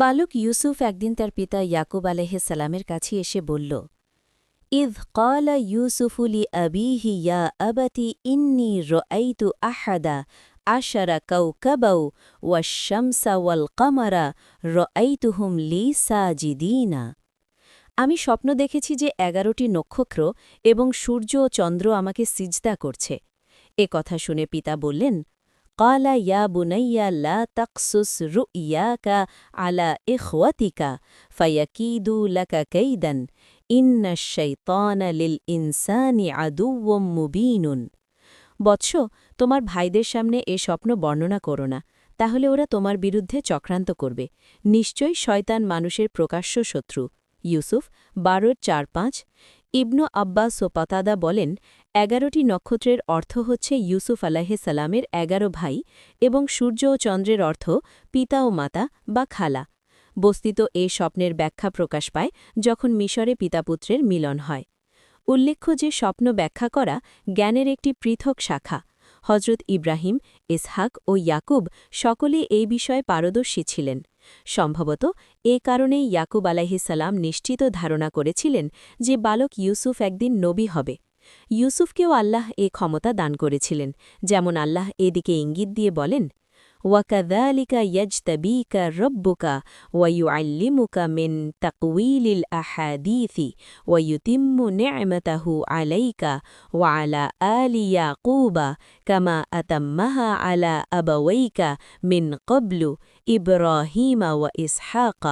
বালুক ইউসুফ একদিন তার পিতা ইয়াকুব সালামের কাছে এসে বলল ইভ কল ইউসুফুলি আবিহি ইয়া আবতি ইন্নি রআইতু আহাদা আশারা কৌকবৌ ওয়াশামসা ওয়াল কামারা হুম লি সাজিদিনা। আমি স্বপ্ন দেখেছি যে এগারোটি নক্ষত্র এবং সূর্য ও চন্দ্র আমাকে সিজদা করছে। এ কথা শুনে পিতা বললেন قال يا بني لا تقصص رؤياك على إخوتك فيكيدوا لك كيدا إن الشيطان للإنسان عدو مبين বৎস তোমার ভাইদের সামনে এ স্বপ্ন বর্ণনা করো না তাহলে ওরা তোমার বিরুদ্ধে চক্রান্ত করবে নিশ্চয়ই শয়তান মানুষের প্রকাশ্য শত্রু ইউসুফ বারোর চার পাঁচ ইবনু আব্বাস ও পাতাদা বলেন এগারোটি নক্ষত্রের অর্থ হচ্ছে ইউসুফ আলাহে সালামের এগারো ভাই এবং সূর্য ও চন্দ্রের অর্থ পিতা ও মাতা বা খালা। বস্তিত এ স্বপ্নের ব্যাখ্যা প্রকাশ পায় যখন মিশরে পিতাপুত্রের মিলন হয়। উল্লেখ্য যে স্বপ্ন ব্যাখ্যা করা জ্ঞানের একটি পৃথক শাখা। হজরত ইব্রাহিম, ইসহাক ও ইয়াকুব সকলে এই বিষয়ে পারদর্শী ছিলেন। সম্ভবত এ কারণেই ইয়াকুব আলাহিসাল্লাম নিশ্চিত ধারণা করেছিলেন যে বালক ইউসুফ একদিন নবী হবে। ইউসুফকেও আল্লাহ এ ক্ষমতা দান করেছিলেন যেমন আল্লাহ এদিকে ইঙ্গিত দিয়ে বলেন وكذلك يجتبيك ربك ويعلمك من تقويل الأحاديث ويتم نعمته عليك وعلى آل يعقوب كما أتمها على أبويك من قبل إبراهيم وإسحاق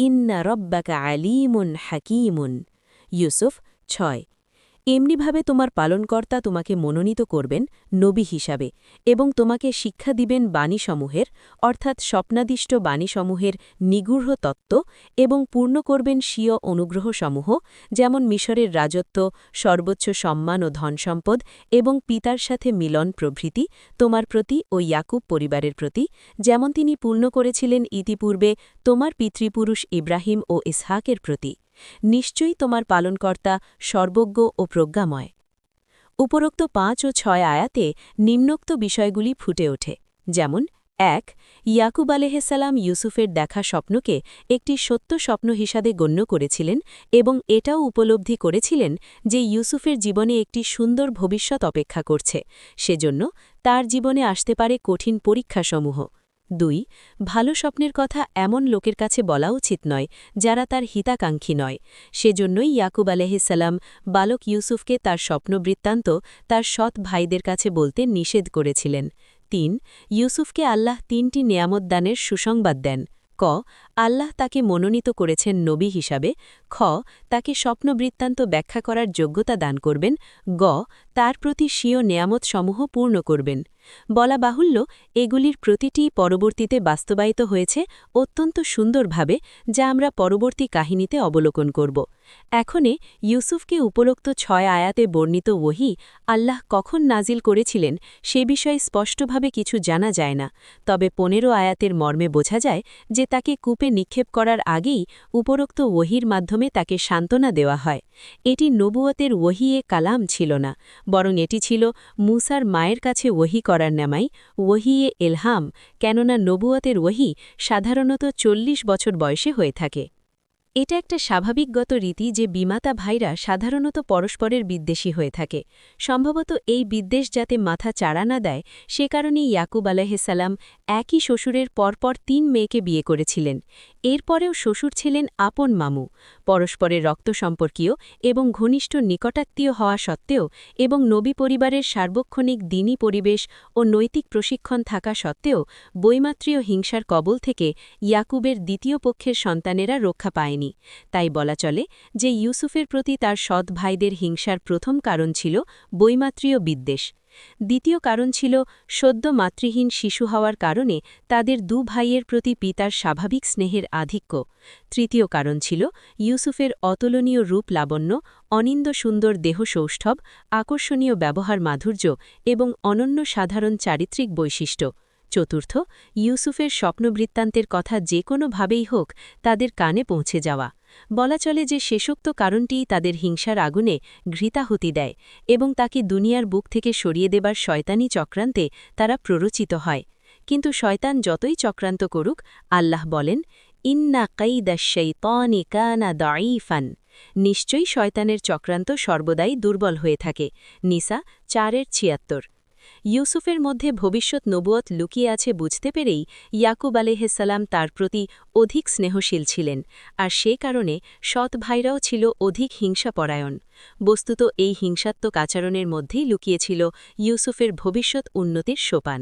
إن ربك عليم حكيم يوسف ছয় এমনিভাবে তোমার পালনকর্তা তোমাকে মনোনীত করবেন নবী হিসাবে এবং তোমাকে শিক্ষা দিবেন বাণীসমূহের, অর্থাৎ স্বপ্নাদিষ্ট বাণীসমূহের নিগূঢ় তত্ত্ব এবং পূর্ণ করবেন স্বীয় অনুগ্রহসমূহ, যেমন মিশরের রাজত্ব, সর্বোচ্চ সম্মান ও ধনসম্পদ এবং পিতার সাথে মিলন প্রভৃতি তোমার প্রতি ও ইয়াকুব পরিবারের প্রতি, যেমন তিনি পূর্ণ করেছিলেন ইতিপূর্বে তোমার পিতৃপুরুষ ইব্রাহিম ও ইসহাকের প্রতি। নিশ্চয়ই তোমার পালনকর্তা সর্বজ্ঞ ও প্রজ্ঞাময়। উপরোক্ত পাঁচ ও ছয় আয়াতে নিম্নোক্ত বিষয়গুলি ফুটে ওঠে, যেমন, এক, ইয়াকুব আলেহসালাম ইউসুফের দেখা স্বপ্নকে একটি সত্য স্বপ্ন হিসাবে গণ্য করেছিলেন এবং এটাও উপলব্ধি করেছিলেন যে ইউসুফের জীবনে একটি সুন্দর ভবিষ্যৎ অপেক্ষা করছে, সেজন্য তার জীবনে আসতে পারে কঠিন পরীক্ষাসমূহ। দুই, ভালো স্বপ্নের কথা এমন লোকের কাছে বলা উচিত নয়, যারা তার হিতাকাঙ্ক্ষী নয়। সেজন্যই ইয়াকুব আলহিসাল্লাম বালক ইউসুফকে তার স্বপ্নবৃত্তান্ত তার সৎ ভাইদের কাছে বলতে নিষেধ করেছিলেন। তিন, ইউসুফকে আল্লাহ তিনটি নিয়ামত দানের সুসংবাদ দেন। ক আল্লাহ তাকে মনোনীত করেছেন নবী হিসাবে, খ, তাকে স্বপ্নবৃত্তান্ত ব্যাখ্যা করার যোগ্যতা দান করবেন, গ, তার প্রতি স্বীয় নেয়ামতসমূহ পূর্ণ করবেন। বলা বাহুল্য, এগুলির প্রতিটি পরবর্তীতে বাস্তবায়িত হয়েছে অত্যন্ত সুন্দরভাবে, যা আমরা পরবর্তী কাহিনীতে অবলোকন করব। এখনে ইউসুফকে উপরোক্ত ছয় আয়াতে বর্ণিত ওহি আল্লাহ কখন নাজিল করেছিলেন সে বিষয়ে স্পষ্টভাবে কিছু জানা যায় না, তবে পনেরো আয়াতের মর্মে বোঝা যায় যে তাকে কূপে নিক্ষেপ করার আগেই উপরোক্ত ওহির মাধ্যমে তাকে সান্ত্বনা দেওয়া হয়। এটি নবুয়তের ওহিয়ে কালাম ছিল না, বরং এটি ছিল মুসার মায়ের কাছে ওহি করার নামাই, ওহিয়ে এলহাম, কেননা নবুয়তের ওহি সাধারণত চল্লিশ বছর বয়সে হয়ে থাকে। এটা একটা স্বাভাবিকগত রীতি যে বিমাতা ভাইরা সাধারণত পরস্পরের বিদ্বেষী হয়ে থাকে। সম্ভবত এই বিদ্বেষ যাতে মাথা চাড়া না দেয়, সে কারণেই ইয়াকুব আলাহিসাল্লাম একই শ্বশুরের পরপর তিন মেয়েকে বিয়ে করেছিলেন। এরপরেও শ্বশুর ছিলেন আপন মামু। পরস্পরের রক্ত সম্পর্কীয় এবং ঘনিষ্ঠ নিকটাত্মীয় হওয়া সত্ত্বেও এবং নবী পরিবারের সার্বক্ষণিক দিনী পরিবেশ ও নৈতিক প্রশিক্ষণ থাকা সত্ত্বেও বৈমাত্রীয় হিংসার কবল থেকে ইয়াকুবের দ্বিতীয় পক্ষের সন্তানেরা রক্ষা পায়নি। তাই বলা চলে যে ইউসুফের প্রতি তার সৎ ভাইদের হিংসার প্রথম কারণ ছিল বৈমাত্রীয় বিদ্বেষ। দ্বিতীয় কারণ ছিল সদ্য মাতৃহীন শিশু হওয়ার কারণে তাদের দু ভাইয়ের প্রতি পিতার স্বাভাবিক স্নেহের আধিক্য। তৃতীয় কারণ ছিল ইউসুফের অতুলনীয় রূপ লাবণ্য, অনিন্দ সুন্দর দেহ সৌষ্ঠব, আকর্ষণীয় ব্যবহার মাধুর্য এবং অনন্য সাধারণ চারিত্রিক বৈশিষ্ট্য। চতুর্থ, ইউসুফের স্বপ্নবৃত্তান্তের কথা যে কোনোভাবেই হোক তাদের কানে পৌঁছে যাওয়া। বলা চলে যে শেষোক্ত কারণটিই তাদের হিংসার আগুনে ঘৃতাহুতি দেয় এবং তাকে দুনিয়ার বুক থেকে সরিয়ে দেবার শয়তানি চক্রান্তে তারা প্ররোচিত হয়। কিন্তু শয়তান যতই চক্রান্ত করুক, আল্লাহ বলেন, ইন্না কাইদা শৈতানি কানা দাঈফান। নিশ্চয়ই শয়তানের চক্রান্ত সর্বদাই দুর্বল হয়ে থাকে। নিসা চারের ছিয়াত্তর। ইউসুফের মধ্যে ভবিষ্যৎ নবুয়ত লুকিয়ে আছে বুঝতে পেরেই ইয়াকুব আলেহেসালাম তার প্রতি অধিক স্নেহশীল ছিলেন, আর সে কারণে সৎ ভাইরাও ছিল অধিক হিংসাপরায়ণ। বস্তুত এই হিংসাত্মক আচরণের মধ্যেই লুকিয়েছিল ইউসুফের ভবিষ্যৎ উন্নতির সোপান।